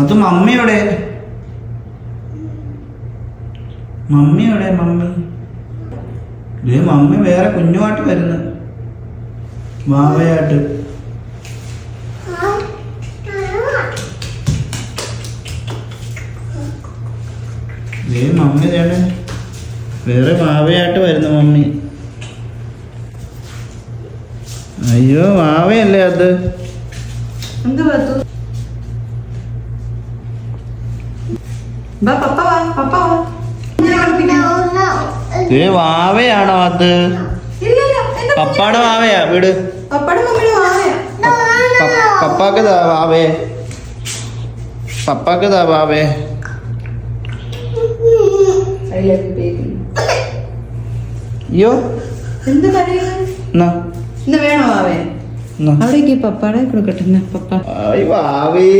അത് മമ്മിയുടെ മമ്മിയുടെ മമ്മി. ഇതേ മമ്മി വേറെ കുഞ്ഞുമായിട്ട് വരുന്നു. വാവയായിട്ട് ഇതേ മമ്മി ചേട്ടൻ വേറെ വാവയായിട്ട് വരുന്നു മമ്മി. അയ്യോ വാവയല്ലേ അത്? എന്ത് പത്തു ബാ പപ്പ വാ പപ്പ വാവയാണോ അത്? പപ്പാടെ വാവയാ വീട്? പപ്പാക്ക് വാവേ. പപ്പാക്ക് വാവേ. അയ്യോ. എന്ത് വേണോ വാവേ? അവിടേക്ക് പപ്പാടെ കൊടുക്കട്ടെ പപ്പാ. വാവേ.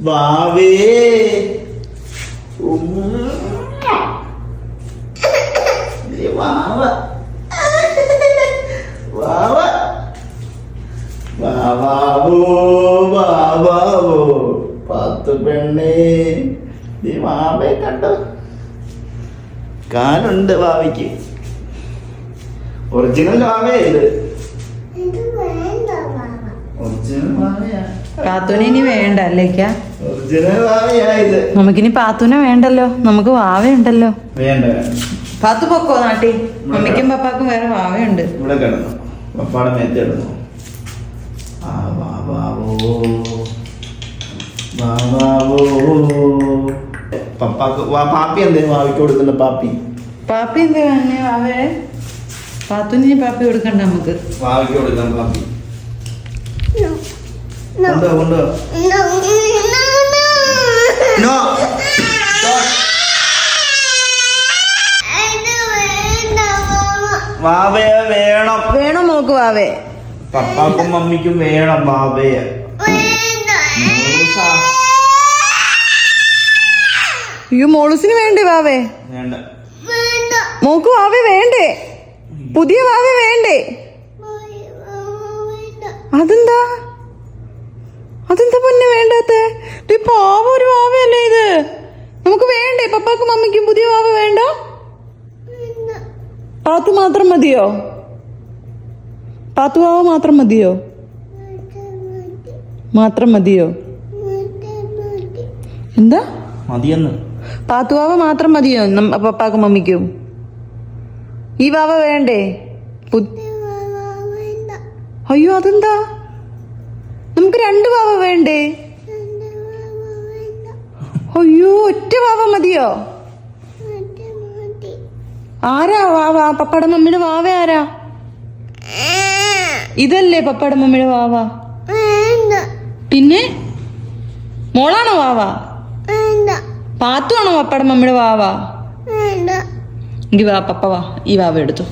വാവേ. വാവ വാവ വാവാവോ വാവാവോ പത്ത് പെണ്ണേ നീ വാവയെ കണ്ടോ കാലുണ്ട് വാവയ്ക്ക് ഒറിജിനൽ വാവേ. ഇത് ഒറിജിനൽ വാവയാ. പാത്തുനെ ഇനി വേണ്ട അല്ലേക്കാ? വാവയാ നമുക്കിനി പാത്തുനെ വേണ്ടല്ലോ. നമുക്ക് വാവയുണ്ടല്ലോ. വേണ്ട പാത്തു പൊക്കോ നാട്ടി? മമ്മിക്കും പപ്പാക്കും വേറെ വാവയുണ്ട്. ഇവിടെ കിടന്നു. പപ്പാടെ മേത്ത് കിടന്നു. ആ വാ വാവോ വാ. വാവോ പപ്പാക്ക് വാ പാപ്പി എന്തേലും വാവിക്ക് കൊടുക്കുന്ന പാപ്പി? പാപ്പി എന്താ തന്നെ വാവേ? പാത്തുന് ഇനി പാപ്പി കൊടുക്കണ്ട നമുക്ക്. വാവിക്ക് കൊടുക്കാൻ പാപ്പി. കൊണ്ടോ കൊണ്ടോ. നോ വാവയെ വേണം. വേണം നോക്ക് വാവേ. പപ്പാക്കും മമ്മിക്കും വേണം വാവയെ മൂസ. അയ്യോ മോളുസിന് വേണ്ടേ വാവേ? വേണ്ട. മോക്ക് വാവേ വേണ്ടേ? പുതിയ വാവേ വേണ്ടേ? അതെന്താ? അതെന്താ പൊന്നെ വേണ്ടാത്ത പാവ ഒരു വാവയല്ലേ ഇത്? നമുക്ക് വേണ്ടേ? പപ്പാക്കും മമ്മിക്കും പുതിയ വാവ വേണ്ട? പാത്തു മാത്രം മതിയോ? പാത്തു വാവ മാത്രം മതിയോ? മാത്രം മതിയോ? എന്താ? മതിയെന്ന്. പാത്തുവാവ മാത്രം മതിയോ പപ്പാക്കും മമ്മിക്കും ഈ വാവ വേണ്ടേ. അയ്യോ അതെന്താ? നമുക്ക് രണ്ട് വാവ വേണ്ടേ? അയ്യോ ഒറ്റ വാവ മതിയോ? ആരാ വാവ? പപ്പയുടെ മമ്മിയുടെ വാവ ആരാ? ഇതല്ലേ പപ്പയുടെ മമ്മിയുടെ വാവ? പിന്നെ? മോളാണോ വാവ? പാത്തു ആണോ പപ്പയുടെ മമ്മിയുടെ വാവ? എങ്കിൽ വാ പപ്പ വാ. ഈ വാവ എടുത്തു.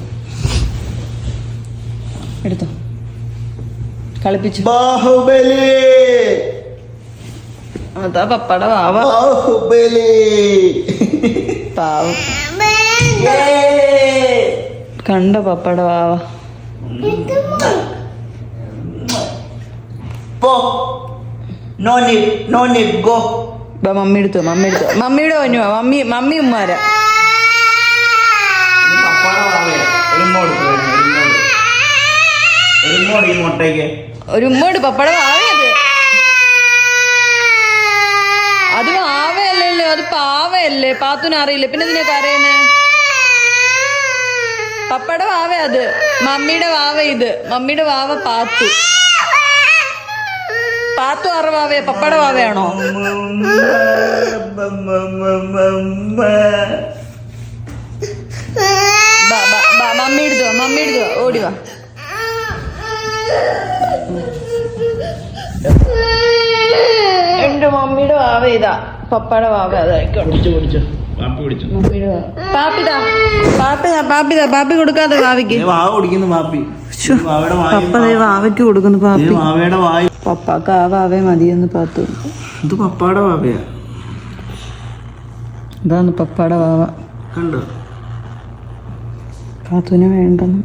എടുത്തു. കളിപ്പിച്ചു. ബാഹുബലി. അതാ പപ്പട വാവ. ബാഹുബലി. പാവം. കണ്ട പപ്പയുടെ വാവ? മമ്മി എടുത്തു മമ്മി എടുത്തു. മമ്മിയുടെ ഒന്നുവാ മമ്മി മമ്മി ഉമ്മാരാ പപ്പാടെ ഒരു ഉമ്മോട് പപ്പട വാവയത് അത് വാവയല്ലല്ലോ അത് പാവയല്ലേ? പാത്തുന് അറിയില്ല? പിന്നെ ഇതിനെ കരയുന്നേ? പപ്പയുടെ വാവ അത്. മമ്മിയുടെ വാവ ഇത്. മമ്മിയുടെ വാവ പാത്തു. പാത്തു ആറ് വാവയെ? പപ്പയുടെ വാവയാണോ? മമ്മി എടുത്തോ മമ്മി ഓടി വാ. എന്റെ മമ്മിയുടെ വാവ ഇതാ. പപ്പയുടെ വാവ പാപ്പിതാ പാപ്പിതാ പാപ്പിതാ. പാപ്പി കൊടുക്കാതെ വാവിക്ക് കുടിക്കുന്നു പാപ്പി. വാവയ്ക്ക് കൊടുക്കുന്നു പപ്പാക്ക് ആ വാവേ മതിയെന്ന് പാത്തു. ഇത് പപ്പാടെ വാവയാ. ഇതാണ് പപ്പാടെ വാവ. കണ്ടോ? പാത്തുവിനെ വേണ്ടെന്ന്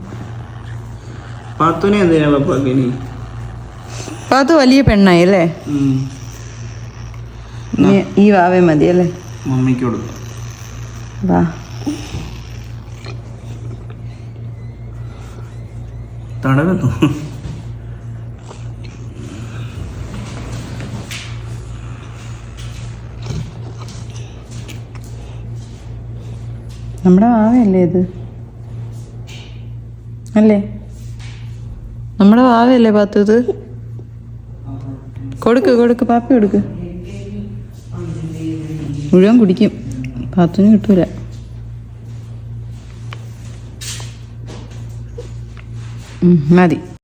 പാത്തുനെ എന്തിനാ പപ്പാക്കിനി പാത്തു വലിയ പെണ്ണായി അല്ലേ ഉം. പാത്തു വലിയ പെണ്ണായി അല്ലേ ഉം. പാത്തു ഈ- വാവേ മതി അല്ലേ മമ്മിക്ക് കൊടുക്കും. വാ. തടവുന്നു നമ്മുടെ വാവയല്ലേ ഇത്? അല്ലേ? നമ്മുടെ വാവയല്ലേ പാത്തു ഇത്? കൊടുക്ക് കൊടുക്ക് പാപ്പി കൊടുക്ക്. മുഴുവൻ കുടിക്കും. പാത്തുന് കിട്ടൂല. മതി.